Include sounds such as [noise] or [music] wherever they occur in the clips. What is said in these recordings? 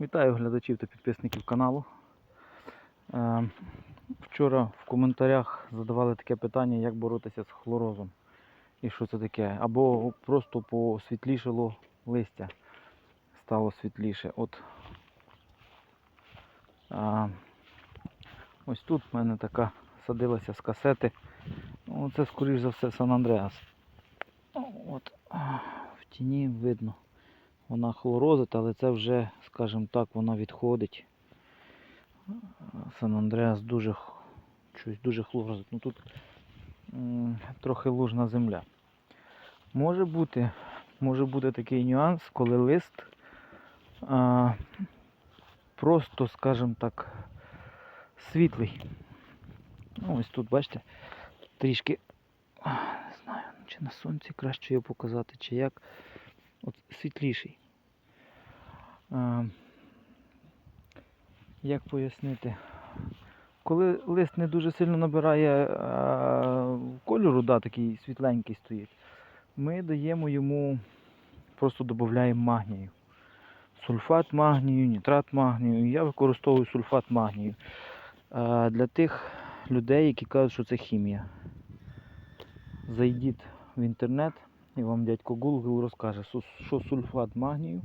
Вітаю глядачів та підписників каналу. Е, Вчора в коментарях задавали таке питання, як боротися з хлорозом. І що це таке? Або просто посвітлішало листя. Стало світліше. От ось тут в мене така садилася з касети. Ну, Це, скоріш за все, Сан Андреас. От в тіні видно вона хлорозить, але це вже, скажімо так, вона відходить. Сан Андреас дуже дуже хлорозить. Ну тут трохи лужна земля. Може бути, може бути такий нюанс, коли лист а, просто, скажімо так, світлий. Ну, ось тут, бачите, трішки, не знаю, чи на сонці краще його показати, чи як. От світліший. Як пояснити? Коли лист не дуже сильно набирає а, кольору, да, такий світленький стоїть, ми даємо йому, просто додаємо магнію. Сульфат магнію, нітрат магнію. Я використовую сульфат магнію. А, для тих людей, які кажуть, що це хімія. Зайдіть в інтернет, і вам дядько Google розкаже, що сульфат магнію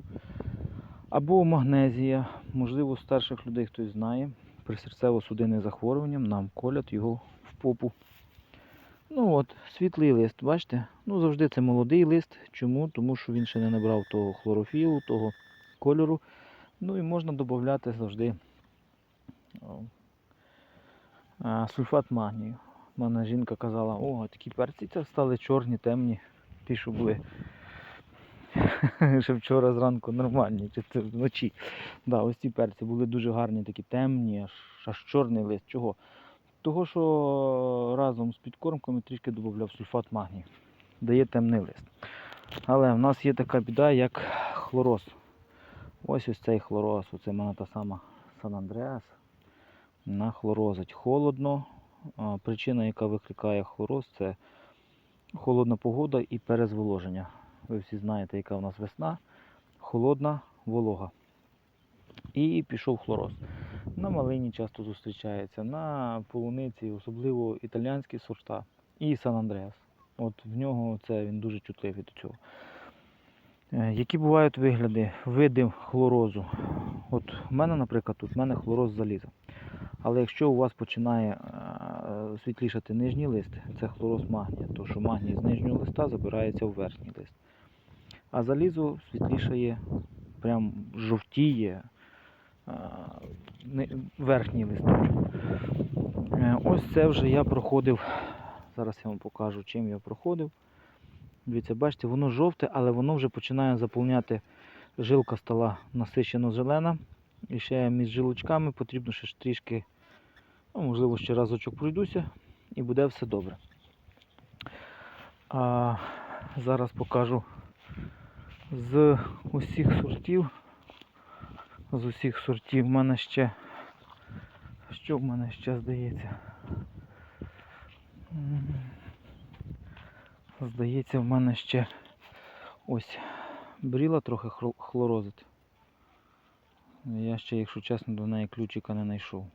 або магнезія. Можливо, старших людей хтось знає. При серцево-судинних захворюванням нам колять його в попу. Ну от, світлий лист, бачите? Ну, завжди це молодий лист. Чому? Тому що він ще не набрав того хлорофілу, того кольору. Ну і можна додати завжди сульфат магнію. У мене жінка казала, о, такі перці стали чорні, темні, ті, що були [laughs] ще вчора зранку нормальні, чи це вночі. Да, ось ці перці були дуже гарні, такі темні, аж, аж чорний лист. Чого? Того, що разом з підкормками трішки додавав сульфат магнію. Дає темний лист. Але в нас є така біда, як хлороз. Ось ось цей хлороз, оце в мене та сама Сан Андреас. Вона хлорозить холодно. Причина, яка викликає хлороз, це холодна погода і перезволоження. Ви всі знаєте, яка в нас весна, холодна, волога. І пішов хлороз. На малині часто зустрічається, на полуниці, особливо італіянські сорта і Сан Андреас. От в нього це він дуже чутливий до цього. Е, Які бувають вигляди, види хлорозу? От в мене, наприклад, тут в мене хлороз заліза. Але якщо у вас починає е, світлішати нижній лист, це хлороз магнія, то що магній з нижнього листа забирається в верхній лист. А залізо світлішає, прям жовтіє верхній листочок. Е, Ось це вже я проходив. Зараз я вам покажу, чим я проходив. Дивіться, бачите, воно жовте, але воно вже починає заповняти. Жилка стала насичено зелена. І ще між жилочками потрібно ще трішки, ну, можливо, ще разочок пройдуся і буде все добре. А зараз покажу з усіх сортів. З усіх сортів в мене ще. Що в мене ще здається? Здається, в мене ще ось бріла трохи хлорозить. Я ще, якщо чесно, до неї ключика не знайшов.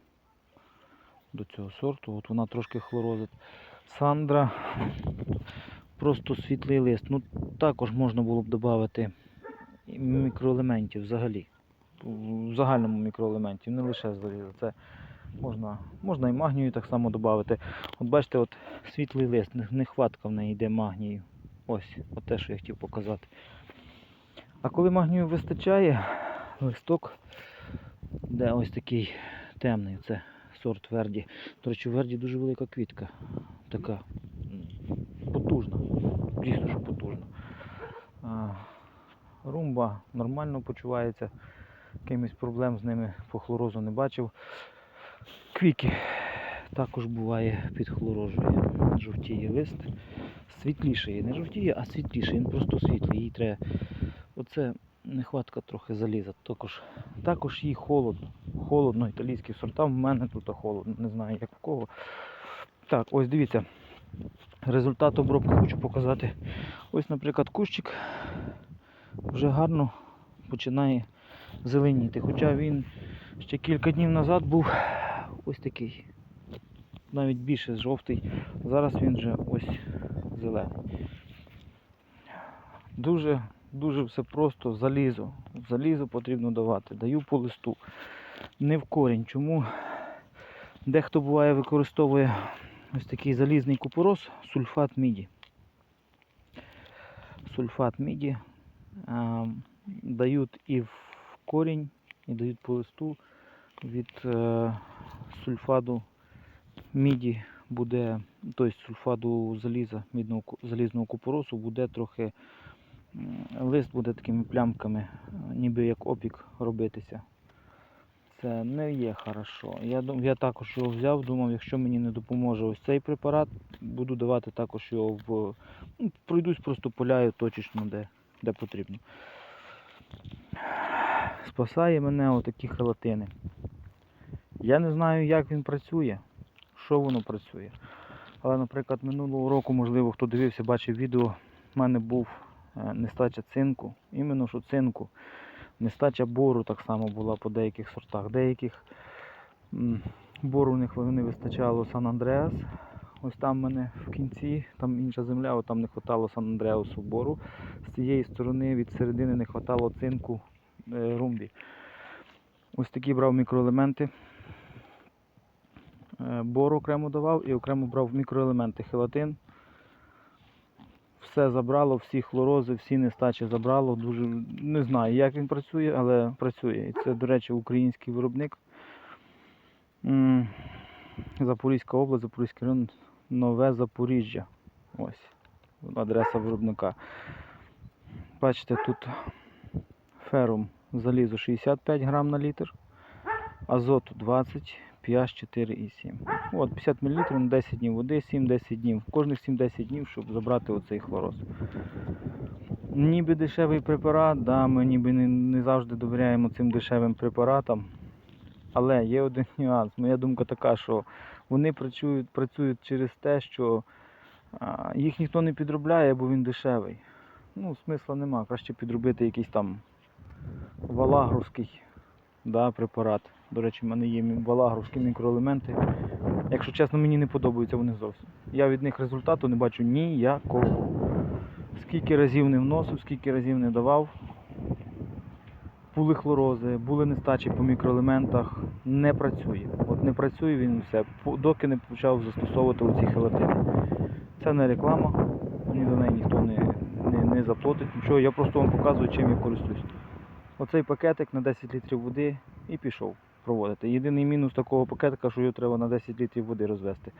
До цього сорту. От вона трошки хлорозить. Сандра просто світлий лист. Ну також можна було б додати мікроелементів взагалі. В загальному мікроелементів, не лише заліза. Це можна, можна і магнію так само додати. От бачите, от світлий лист, нехватка в неї йде магнію. Ось, от те, що я хотів показати. А коли магнію вистачає, листок де ось такий темний, це сорт Верді. До речі, у Верді дуже велика квітка. Така потужна. Дійсно, що потужна. Румба нормально почувається. Якимось проблем з ними по хлорозу не бачив. Квіки також буває під хлорожею. Жовтіє лист. Світліший. Не жовтіє, а світліший. Він просто світлий. Їй треба. Оце нехватка трохи заліза. Також, також їй холодно. Холодно, італійські сорта. В мене тут холодно, не знаю як в кого. Так, ось дивіться. Результат обробки хочу показати. Ось, наприклад, кущик вже гарно починає зеленіти. Хоча він ще кілька днів назад був ось такий. Навіть більше жовтий. Зараз він вже ось зелений. Дуже, дуже все просто залізо. Залізо потрібно давати. Даю по листу. Не в корінь. Чому дехто буває використовує ось такий залізний купорос, сульфат міді. Сульфат міді а, дають і в корінь, і дають по листу від е, сульфаду міді буде, тобто сульфаду заліза, мідного, залізного купоросу буде трохи, лист буде такими плямками, ніби як опік робитися. Це не є хорошо. Я, я також його взяв, думав, якщо мені не допоможе ось цей препарат, буду давати також його в. Ну, пройдусь просто поляю точечно, де, де потрібно. Спасає мене отакі хелатини. Я не знаю, як він працює, що воно працює. Але, наприклад, минулого року, можливо, хто дивився, бачив відео, в мене був е, нестача цинку, іменно що цинку. Нестача бору так само була по деяких сортах. Деяких бору в них не вистачало Сан Андреас. Ось там в мене в кінці, там інша земля, там не вистачало Сан Андреасу бору. З цієї сторони від середини не вистачало цинку е, румбі. Ось такі брав мікроелементи. Е, Бор окремо давав і окремо брав мікроелементи хелатин. Все забрало, всі хлорози, всі нестачі забрало. Дуже не знаю, як він працює, але працює. І це, до речі, український виробник. Запорізька область, Запорізький район, Нове Запоріжжя. Ось адреса виробника. Бачите, тут ферум залізо 65 грам на літр, азоту 20, pH 4,7. От 50 мл на 10 днів води, 7-10 днів. Кожних 7-10 днів, щоб забрати оцей хлороз. Ніби дешевий препарат, да, ми ніби не, не завжди довіряємо цим дешевим препаратам. Але є один [laughs] нюанс. Моя думка така, що вони працюють, працюють через те, що а, їх ніхто не підробляє, бо він дешевий. Ну, смисла нема. Краще підробити якийсь там валагровський да, препарат. До речі, в мене є валагровські мікроелементи. Якщо чесно, мені не подобаються вони зовсім. Я від них результату не бачу ніякого. Скільки разів не вносив, скільки разів не давав. Були хлорози, були нестачі по мікроелементах. Не працює. От не працює він все, доки не почав застосовувати оці хелатини. Це не реклама, ні за неї ніхто не, не, не заплатить нічого. Я просто вам показую, чим я користуюсь. Оцей пакетик на 10 літрів води і пішов проводити. Єдиний мінус такого пакетика, що його треба на 10 літрів води розвести.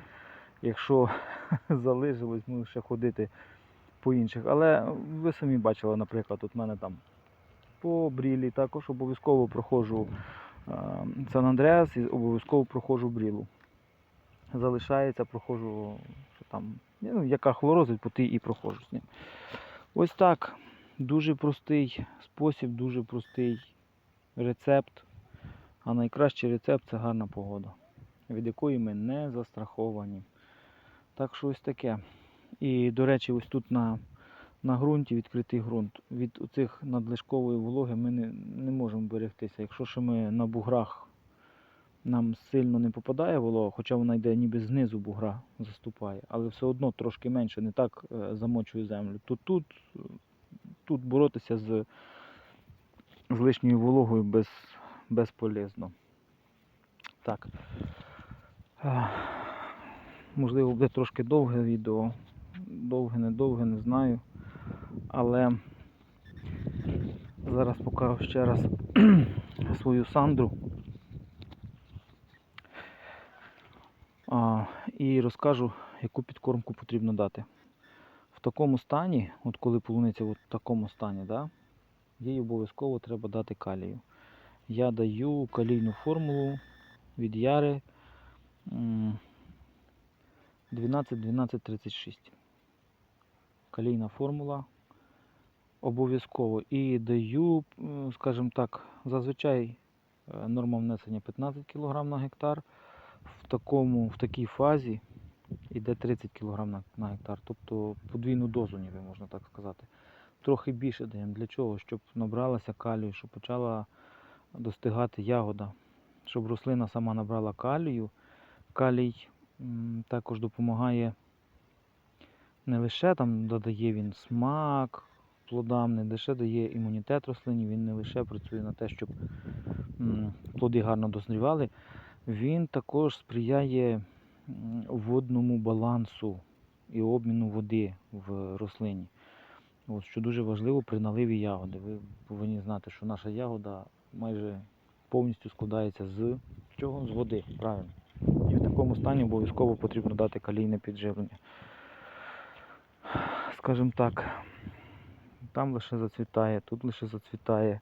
Якщо [laughs] залишилось, ну ще ходити по інших. Але ви самі бачили, наприклад, от мене там по брілі також обов'язково проходжу Сан Андреас і обов'язково проходжу брілу. Залишається, проходжу, що там, ну, яка хлорозить, по тій і проходжу з ним. Ось так. Дуже простий спосіб, дуже простий рецепт. А найкращий рецепт це гарна погода, від якої ми не застраховані. Так що ось таке. І, до речі, ось тут на, на ґрунті, відкритий ґрунт, від оцих надлишкової вологи ми не, не можемо берегтися. Якщо ще ми на буграх нам сильно не попадає волога, хоча вона йде ніби знизу бугра заступає, але все одно трошки менше, не так е, замочує землю. То тут, тут боротися з, з лишньою вологою без, безполезно. Так. Можливо, буде трошки довге відео. Довге, не довге, не знаю. Але зараз покажу ще раз [clears throat] свою сандру. А, і розкажу, яку підкормку потрібно дати. Такому стані, от коли полуниця в такому стані, да, їй обов'язково треба дати калію. Я даю калійну формулу від Яри м, 12-12-36. Калійна формула обов'язково. І даю, скажімо так, зазвичай е, норма внесення 15 кг на гектар. В, такому, в такій фазі йде 30 кг на, на гектар. Тобто подвійну дозу, ніби можна так сказати. Трохи більше даємо. Для чого? Щоб набралася калію, щоб почала достигати ягода, щоб рослина сама набрала калію. Калій також допомагає не лише там додає він смак плодам, не лише дає імунітет рослині, він не лише працює на те, щоб плоди гарно дозрівали, він також сприяє водному балансу і обміну води в рослині. От, що дуже важливо при наливі ягоди. Ви повинні знати, що наша ягода майже повністю складається з чого? З води, правильно. І в такому стані обов'язково потрібно дати калійне підживлення. Скажімо так, там лише зацвітає, тут лише зацвітає.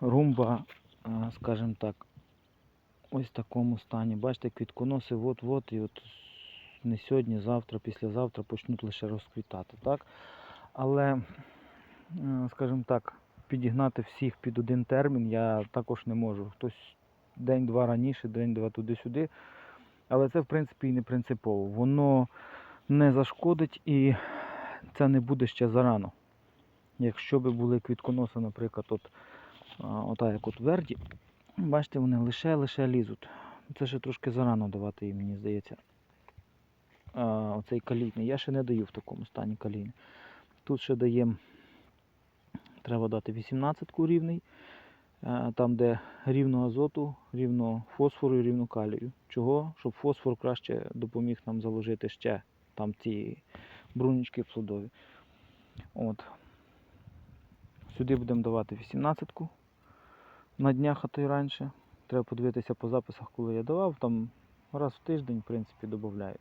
Румба, скажімо так, ось в такому стані. Бачите, квітконоси от-от і от не сьогодні, завтра, післязавтра почнуть лише розквітати. Так? Але, скажімо так, підігнати всіх під один термін я також не можу. Хтось день-два раніше, день-два туди-сюди. Але це, в принципі, і не принципово. Воно не зашкодить і це не буде ще зарано. Якщо би були квітконоси, наприклад, от, ота як от Верді, бачите, вони лише-лише лізуть. Це ще трошки зарано давати їм, мені здається. А, оцей калійний. Я ще не даю в такому стані калійний. Тут ще даємо, треба дати 18 рівний, е, там де рівно азоту, рівно фосфору і рівно калію. Чого? Щоб фосфор краще допоміг нам заложити ще там ці брунічки плодові. От. Сюди будемо давати 18-ку на днях, а то й раніше. Треба подивитися по записах, коли я давав. Там раз в тиждень, в принципі, додаю.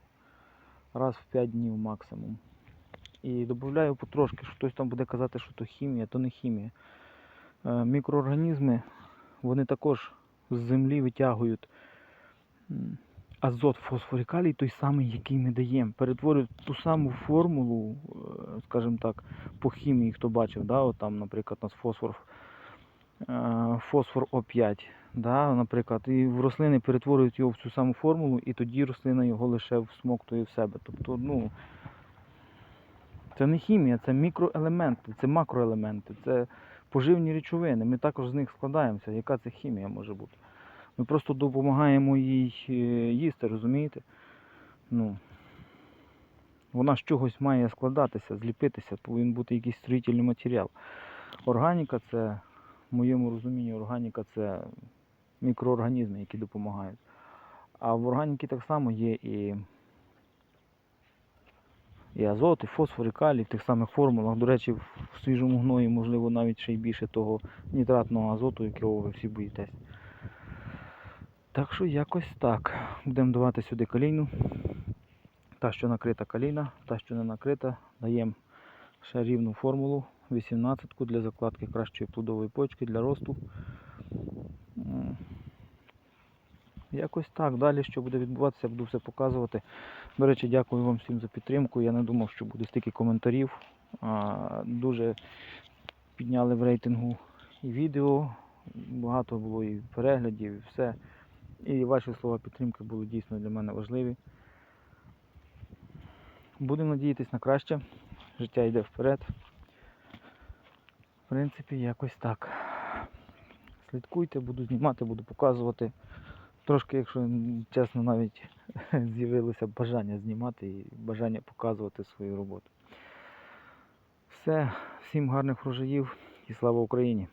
Раз в 5 днів максимум. І додаю потрошки, що хтось там буде казати, що то хімія, то не хімія. Е, Мікроорганізми, вони також з землі витягують азот, фосфор і калій, той самий, який ми даємо. Перетворюють ту саму формулу, е, скажімо так, по хімії, хто бачив, да, от там, наприклад, у нас фосфор, фосфор О5, да, наприклад, і в рослини перетворюють його в цю саму формулу, і тоді рослина його лише всмоктує в себе. Тобто, ну, це не хімія, це мікроелементи, це макроелементи, це поживні речовини. Ми також з них складаємося. Яка це хімія може бути? Ми просто допомагаємо їй е, їсти, розумієте? Ну, вона з чогось має складатися, зліпитися, повинен бути якийсь строїтельний матеріал. Органіка це, в моєму розумінні, органіка це мікроорганізми, які допомагають. А в органіці так само є і, і азот, і фосфор, і калій в тих самих формулах. До речі, в свіжому гної, можливо, навіть ще й більше того нітратного азоту, якого ви всі боїтесь. Так що якось так. Будемо давати сюди калійну. Та, що накрита каліна, та, що не накрита, даємо ще рівну формулу 18 для закладки кращої плодової почки для росту. Якось так. Далі, що буде відбуватися, буду все показувати. До речі, дякую вам всім за підтримку. Я не думав, що буде стільки коментарів. Дуже підняли в рейтингу і відео. Багато було і переглядів, і все. І ваші слова підтримки були дійсно для мене важливі. Будемо надіятися на краще. Життя йде вперед. В принципі, якось так. Слідкуйте, буду знімати, буду показувати. Трошки, якщо чесно, навіть [laughs] з'явилося бажання знімати і бажання показувати свою роботу. Все, всім гарних врожаїв і слава Україні!